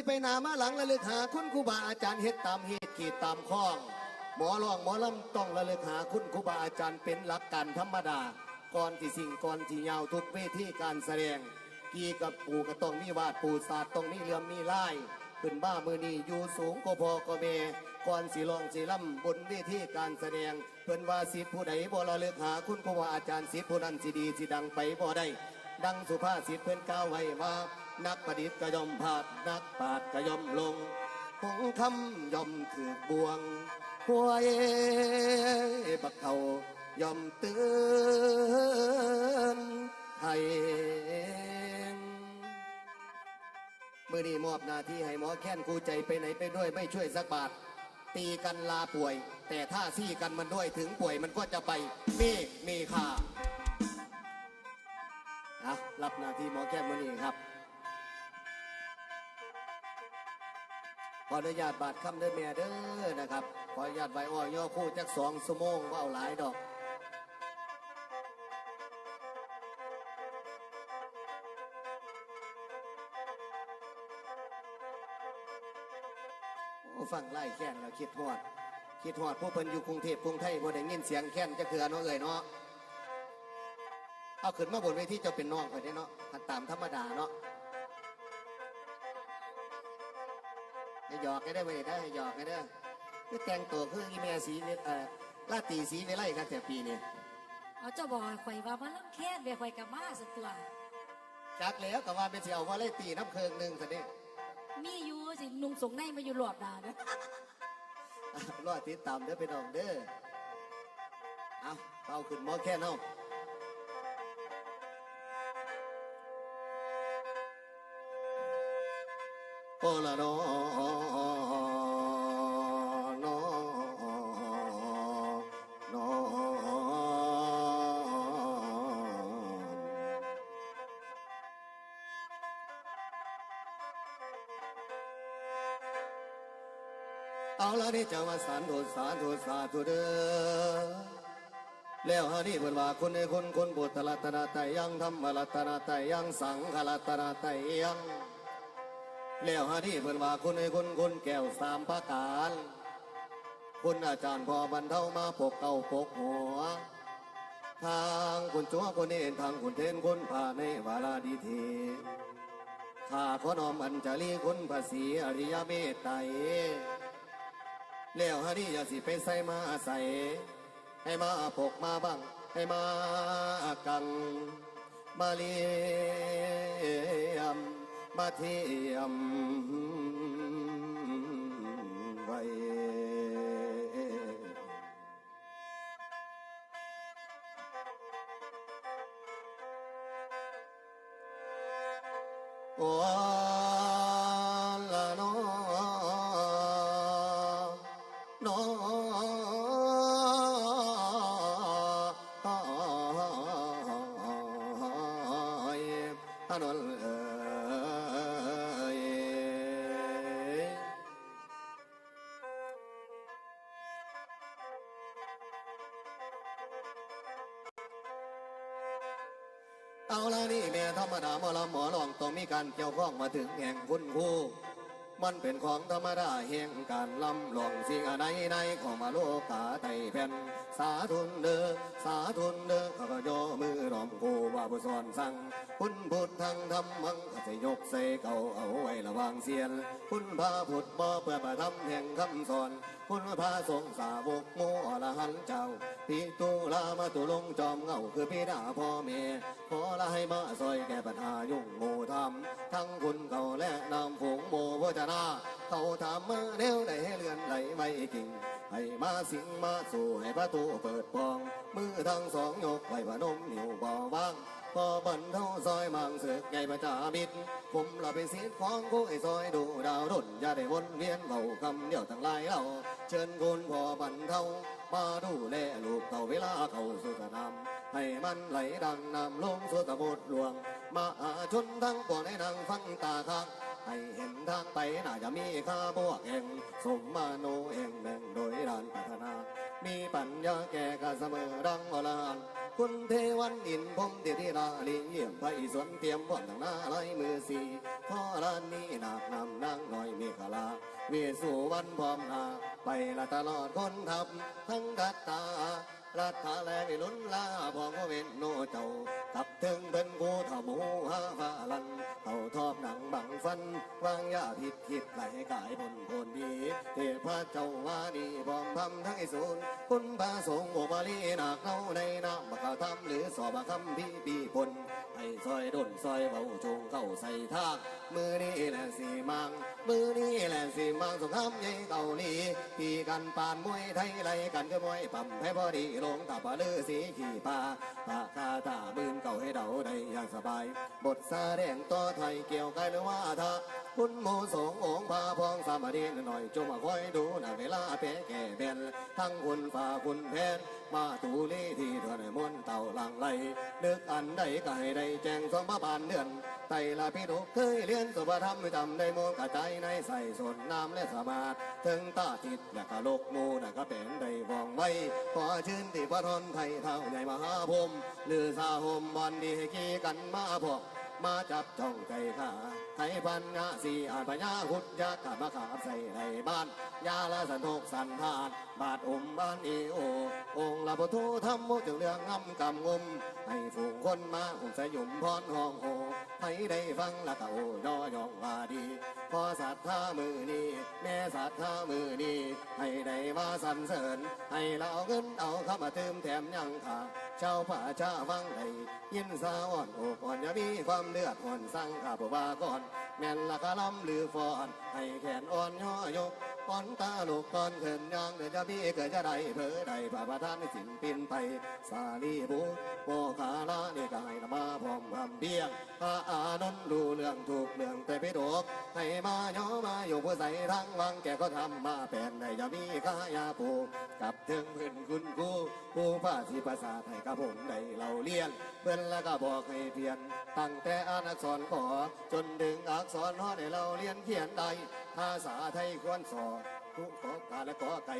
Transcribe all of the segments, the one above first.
ที่ไปนามาหลังระลึกหาคุณครูบาอาจารย์เฮ็ดตามเหตุขีดตามข้องหมอร้องหมอลำต้องระลึกหาคุณครูบาอาจารย์เป็นหลักการธรรมดาก่อนที่สิ่งก่อนที่ยาวทุกเวทีการแสดง กีกับปูก็ต้องมีวาดปูศาสตร์ต้องมีเรือมมีลายขึ้นบ้ามือนีอยู่สูงก็พอก็เมก่อนสิลองสิล่ำบนเวทีการแสดงเพิ่นว่าสิทธิผู้ใดบ่ระลึกหาคุณครูบาอาจารย์สิทธิผู้นั้นสิดีสิดังไปบ่ได้ดังสุภาษิตเพิ่นกล่าวไว้ว่า นักประดิษฐ์ก็ย่อมพาดนักปราดก็ย่อมลงคงคำย่อมถือบวงหัวเอบักเขาย่อมเตือนให้มือนี้มอบหน้าที่ให้หมอแค้นกูใจไปไหนไปด้วยไม่ช่วยสักบาท ตีกันลาป่วย แต่ถ้าซี่กันมันด้วยถึงป่วยมันก็จะไปเมฆเมฆาอะรับหน้าที่หมอแก้มมือนี้ครับ ขออนุญาตบาดคำเด้อแม่เด้อนะครับ ขออนุญาตใบอ้อยย่อคู่จักสองสมงว่าเอาหลายดอกฟังไล่แค้นแล้วคิดฮอด คิดฮอดผู้เพิ่นอยู่กรุงเทพกรุงไทยบ่ได้ยินเสียงแค้นจะเคือเนาะเอ่ยเนาะเอาขึ้นมาบนเวทีจะเป็นน้องคนนี้เนาะคันตามธรรมดาเนาะ กกันได้ไหมได้ให้หยอกกันได้อคือแต่งตัวคืออีเมียสีเวเอ่อลาตีสีเวไลครับแต่ปีนี้เอาเจ้าบอกให้ข่อยว่ามันลำแค้นไปข่อยกับมาสตัว จักแล้วก็ว่าเป็นเสียวว่าไล่ตีน้ำเคืองหนึ่งสิเนี่ยมีอยู่สินุ่งสงในมาอยู่หลอดดาเด้อรอติดตามเด้อเป็นน้องเด้อเอาเอาขึ้นหมอแค่เนาะโอ้ละเนา เอานี่จะมาสานโดสาธุสาธุเด้อแล้วฮะนี่เพิ่นว่าคนในคนคนบุตรรัตนาไตยังธรรมรัตนาไตยังสังฆรัตนาไตยังแล้วฮะนี่เพิ่นว่าคนในคนคนแก้วสามประการคุณอาจารย์พอบรรเทามาปกเก่าปกหัว ทางคุณจัวคนเอ็นทางคุณเทนคุณผ่าในวาลาดีเทข้าขอน้อมอัญจลีคุณภาษีอริยเมตไตร แล้วฮะนี่อย่าสิไปใส่มาใส่ให้มาปกมาบ้างให้มากัง มาเลียม มาเทียมไว้โอ้ เอาละนี่แม่ธรรมดาหมอลำหมอลองต้องมีการเกี่ยวข้องมาถึงแห่งคุณครูมันเป็นของธรรมดาแห่งการลำหลองสิ่งอะไรในของมาโลกาไตแผ่น สาธุนเด้อสาธุนเด้อข้าพเจ้ามือรอมกูว่าบุสอนสั่งคุณพุทธังธรรมังข้าจะยกเสเก่าเอาไว้ระวางเสียนคุณพระพุทธบ่เพื่อประทำแห่งคำสอนคุณพระสงสาวกโมอรหันเจ้าพิตุลามาตุลงจอมเงาคือพี่ดาพ่อแม่ขอลาให้มาซอยแก้ปัญหายุ่งโมทำทั้งคุณเขาและนำผงโมพจนาเขาถามมาแนวไหนให้เลื่อนไหลไม่กิ่ง ให้มาสิงมาสู่ให้ประตูเปิดปอง มือทั้งสองยกไว้พนมนิ้วบ่ว่างพอบันเท่าซอยมังเสือกใหญ่ประจาบิด ผมเราเป็นศิษย์ของผู้ไอ้ซอยดูดาวดนอย่าได้วนเวียนเบาคำเดียวทั้งหลายเรา เชิญคุณพอบันเท่ามาดูแลลูกเต่าเวลาเข้าสู่สนามให้มันไหลดังน้ำลงสู่ตะบดหลวง มาอาชนทั้งปวงให้นางฟังตาค้าง ให้เห็นทางไปน่าจะมีค่าบวกแห่งสมมาโนแห่งแบ่งโดยด้านพัฒนา มีปัญญาแก่กะเสมอดังอลานคุณเทวันอินพรมเดียที่ราลีเยี่ยมไปสวนเตรียมบ่อนทางหน้าลายมือสีขอรานนี้หนักนำนางหน่อยมีขลาเวสุวรรณพร้อมหนาไปละตลอดคนทับทั้งดัตตา รัฐาแลวิลุนลาพองก็เวนโนเจ้ากับถึงเป็นกูทำหมูหาฟาลันเขาทอบหนังบังฟัน วางยาผิดคิดไหลกายผลพลดีเทพเจ้าวานีพร้อมทำทั้งไอศูนย์คุณพระสงฆ์โอบาลีหนักเอาในน้ำบักเขาทำหรือสอบคำพี่ปีปน ให้ซอยดนซอยเบาจงเข้าใส่ทางมือนี้แหละสีมัง มือนี้แหละสีมังสงครามใหญ่เกาหลีพี่กันปานมวยไทยไล่กันก็มวยปั๊มให้พอดีลงกับลือสีขี่ปลาปากคาตาบืนเก่าให้เดาได้อย่างสบาย บทแดงต่อไทยเกี่ยวกันหรือว่าถ้าคุณโมสงองค์พาพองสามาดีหน่อยจงมาคอยดูนะเวลาเป๊ะแก่เป็นทั้งคุณฝ่าคุณแพน มาตูลีที่ถื่นมนเต่าหลังไหลนึกอันใดก็ให้ได้แจ้งสมบานเดือนไตละพี่ดุเคยเรียนสุภธรรมจำได้มงกระใจในใส่สนน้ำและสมาธิถึงตาจิตและกะโลกมูนะก็เป็นได้วองไว้ขอชื่นที่พระทนไทยเท่าใหญ่มหาพรมหรือสาหมบอนดีให้กีกันมาพอมาจับจ้องใจข้าไทยพันงาสีอ่านพญาหุดยากามาขาบใส่ในบ้านยาละสันทกสันทาน บาทอมบ้านอีโอองค์ละพุทโธธรรมโมจึงเรื่องงำกำงม ให้ฝูงคนมาหุ่นสยุมพรห้องโหให้ได้ฟังละก็โอยอยองว่าดี พอศรัทธามือนี้แม่ศรัทธามือนี้ให้ได้มาสรรเสริญ ให้เราเอาเงินเอาเข้ามาเติมแถมยังขาเจ้าป่าชาฟังได้ยินสาอ่อนโอกอ่อนอย่ามีความเลือดอ่อนสั่งข้าผู้ว่าก่อน แม่นละกะลำหรือฟอน ให้แขนอ่อนย่อยก อ่อนตาลูกตอนเขินยางเดือจะมีเกิดจะได้เผอได้พระประธานสินปินไปสาลีบุโมคาลานี่ก็ให้มาพร้อมคำเบี้ยงพระอานนท์รู้เรื่องถูกเรื่องแต่ไปดกให้มาย่อมาอยู่ผู้ใส่ทั้งวังแกก็ทำมาแปลนให้จะมีข้ายาผูกกับถึงเพื่อนคุณครูผู้ภาษีภาษาไทยกับผมได้เราเรียนเพื่อนแล้วก็บอกให้เพียนตั้งแต่อานักษรขอจนดึงอักษรฮอดให้เราเรียนเขียนได้ภาษาไทยควรสอน ผู้ขอกาและขอไก่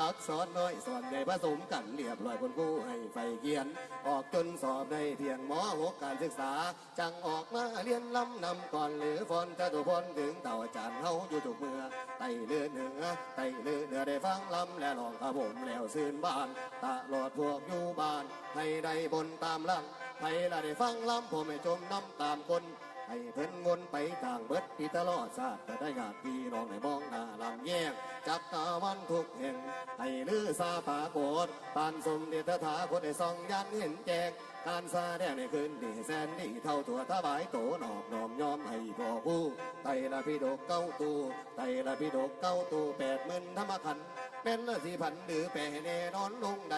อักษรน้อยสอนใหญ่ผสมกันเรียบร้อยคนครูให้ไฟเขียน ออกจนสอบได้เพียงหมอหกการศึกษา จังออกมาเรียนลำนำก่อนหรือฟอนจะตุพนถึงเต่าอาจารย์เฮาอยู่ทุกเมื่อไต่เลือเหนือไต่เลือเหนือได้ฟังลำและลองกับผมแล้วซื่นบ้านตลอดพวกอยู่บ้านให้ได้บนตามลังให้ละได้ฟังลำผมไม่จมน้ำตามคน ให้เพิ่นวนไปต่างเบิดปีตลอดชาติแต่ได้งานพี่น้องให้มองหน้าลำแยกจักตาวันทุกแห่งให้ลือซาปากดปานสมเด็จถาคตได้ส่องยันเห็นแจก การซาแดงในคืนดีแสนดีเท่าตัวถวายโตนอบน้อมยอมให้พ่อผู้ไตละพี่ดกเก้าตูไตละพี่ดกเก้าตูแปดหมื่นธรรมขันเป็นละสี่พันหรือแปรแน่นอนลงใด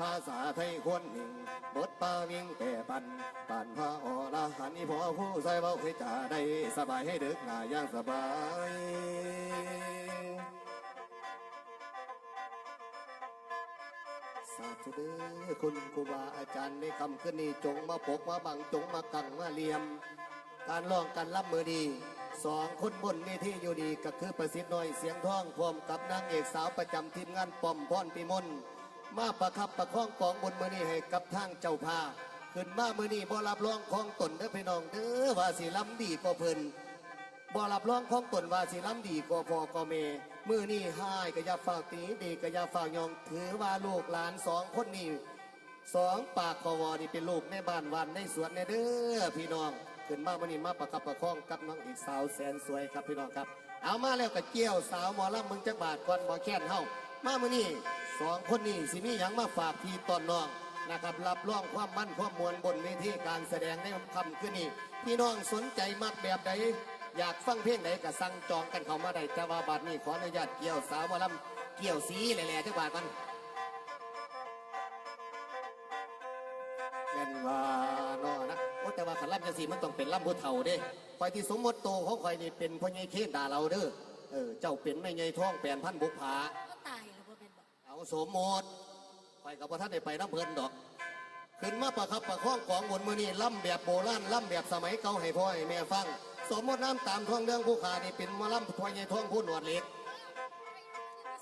ภาษาไทยควรหนึ่งบทปาวิ่งแปรปันปันพระอรหันต์นี่พอผู้ใส่เบาให้จ่าได้สบายให้ดึกหน้าย่างสบาย สาธุเด้อคุณครูบาอาจารย์ในคำขึ้นนี้จงมาปกมาบังจงมากังมาเลียม การร้องการรับมือดีสองคนบนนี่ที่อยู่ดีก็คือประสิทธิ์น้อยเสียงท้องพร้อมกับนางเอกสาวประจำทีมงานปอมพรพิมลมาประคับประคองกองบนมือนี้ให้กับทางเจ้าพาขึ้นมามือนี้บ่รับรองของตนเด้อพี่น้องเด้อว่าสิล้ำดีก็เพิ่นบ่รับรองของตนว่าสิล้ำดีกว่าพ่อก็เม มือนี่หายก็อย่าฝากตีดีก็อย่าฝากยอง ถือว่าลูกหลานสองคนนี้สองปากคอวอนี่เป็นลูกในบ้านวันในสวนในเด้อพี่น้องขึ้นมาวันนี้มาประคับประคองกับน้องอีกสาวแสนสวยครับพี่น้องครับ เอามาแล้วก็เกี่ยวสาวหมอลำมึงจักบาทก่อนหมอแค้นเฮามามื้อนี้สองคนนี้สิมีหยังมาฝากพี่ตอนน้องนะครับรับรองความมั่นความมวลบนเวทีการแสดงในคำขึ้นนี้พี่น้องสนใจมากแบบใด อยากฟังเพลงไหนก็สั่งจองกันเข้ามาได้แต่ว่าบัดนี้ขออนุญาตเกี่ยวสาวหมาลำเกี่ยวสีแหล่ๆจักบาทกันเป็นว่าเนาะนะโอ้แต่ว่าขันลำจังสีมันต้องเป็นลำผู้เฒ่าเด้คอยที่สมมติโตของคอยนี่เป็นพ่อใหญ่เคนด่าเราเด้อเออเจ้าเป็นแม่ใหญ่ท้องแปลนพันบุกผาก็ตายแล้วบ่เป็นบ่เอาสมมติคอยกับพระท่านได้ไปน้ำเพลินดอกขึ้นมาประคับประคองของบนมือนี่ล่ำแบบโบราณล่ำแบบสมัยเก่าให้พ่อให้แม่ฟัง สมมติน้ำตามท้องเรื่องผู้ขานี่เป็นมะล่ำพอยใหญ่ท้องผู้หนวดเล็ก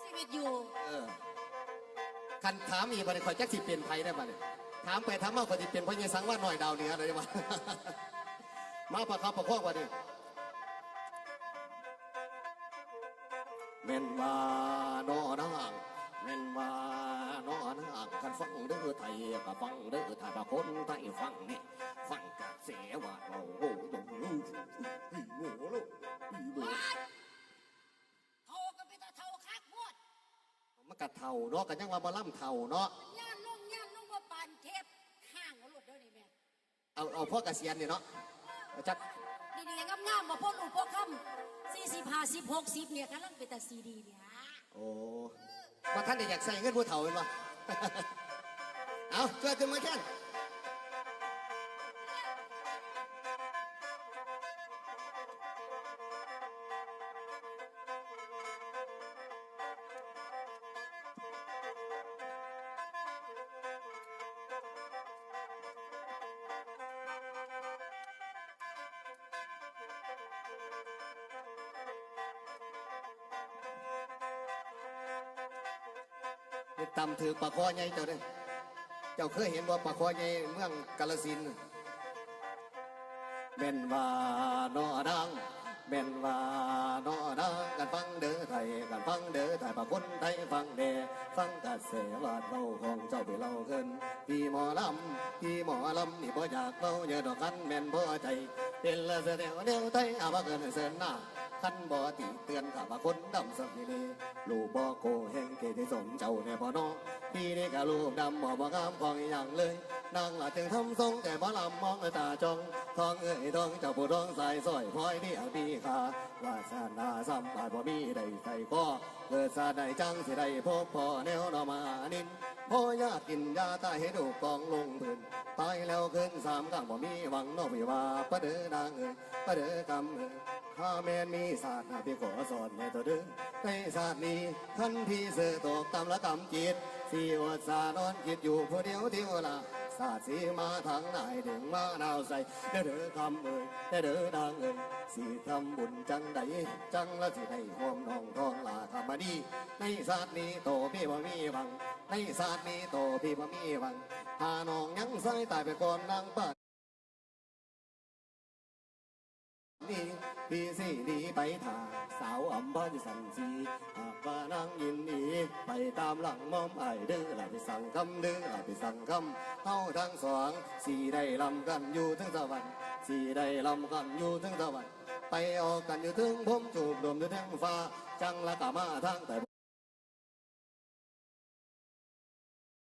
ชีวิตอยู่คันถามอีกบัดนี้ข่อยแจัคสิเป็นไผได้บัดนถามไปถามมาข่อยสิเป็นพอยใหญ่สังว่าหน่อยดาวเหนือเลยวะมาประคับประคองบัดนดิเมนว่านอนางเมนว่านอนางกันฟังเด้อไทยกับฟังเด้อไทยบางคนไทยฟังนี่ เท่าเนาะกันยังว่าบ่ล่ำเท่าเนาะย่านลงย่านลงว่าปานเทพข้างเอารถเด้อนี่แม่เอาเอาพ่อเกษียณนี่เนาะเอาจัดดีๆงามๆบ่พ่อลูกพ่อค่ำสี่สิบห้าสิบหกสิบเนี่ยกำลังเป็นตาซีดีเนี่ยโอ้ว่าท่านได้อยากใส่เงินผู้เฒ่าเป็นปะเอาช่วยขึ้นมาแค่ ตำถือปลาคอใหญ่เจ้าเด้อเจ้าเคยเห็นว่าปลาคอใหญ่เมืองกาลสินธุ์เป็นว่านอดังเป็นว่านอดังกันฟังเด้อไทยกันฟังเด้อไทยปากคนไทยฟังเด้ฟังกัดเสวาเล่าของเจ้าไปเล่าเกินพี่หมอลำพี่หมอลำนี่บ่อยากเล่าเยอะดอกกันแม่นบ่ใจเป็นละเสียเดียวเดียวไทยอาบ่เกินเสินหน้าขันบ่ติเตือนข้าว่าคนดำสักทีนี้ลู ลูกบ่โกแห่งเกติสมเจ้าแน่บ่น้องพี่นี่ก็ลูกดำบ่บ่งามของอีหยังเลย นางละจึงทำทรงแต่บ่ลำมองตาจ้องทองเอ้ยทองเจ้าผู้ร้องสายสร้อยพลอยนี่เอาดีค่ะวาสนาสัมปาบ่มีได้ใส่ก็เกิดซาได้จังสิได้พบพ่อแนวดอมานินพ่อยากินยาตายให้ดูกองลงพื้นตายแล้วขึ้นสามกังบ่มีหวังนอกวิวาปะเด้อนางเอ้ยปะเด้อกำเอ้ยข้าแม่นมีศาสตร์นะพี่ขอสอนในตัวเดึงในศาสตร์นี้ท่านพี่เสือตกตำละกำจิตสีอดสานอนคิดอยู่ผู้เดียวเที่เวลา ศาสตร์สีมาทางไหนถึงมาหนาวใส่เด้อเด้อคำเอ่ยเด้อเด้อนางเอ่ยสีทำบุญจังใดจังละสิให้หอมน้องทองลาคำมาดีในศาสตร์นี้โตพี่บ่มีหวัง ในศาสตร์นี้โตพี่บ่มีหวังหาน้องยังใส่ตายไปก่อนนางป้า นี่พี่สิหนีไปทางสาวอำเภอสังสีหากว่านังยินดีไปตามหลังมอมไอเด้อหลายไปสั่งคำเด้อหลายไปสั่งคำเท่าทั้งสองสี่ได้ลำกันอยู่ถึงสวรรค์สี่ได้ลำกันอยู่ถึงสวรรค์ไปออกกันอยู่ถึงผมจูบรวมอยู่ถึงฟ้าจังละกะมาทางแต่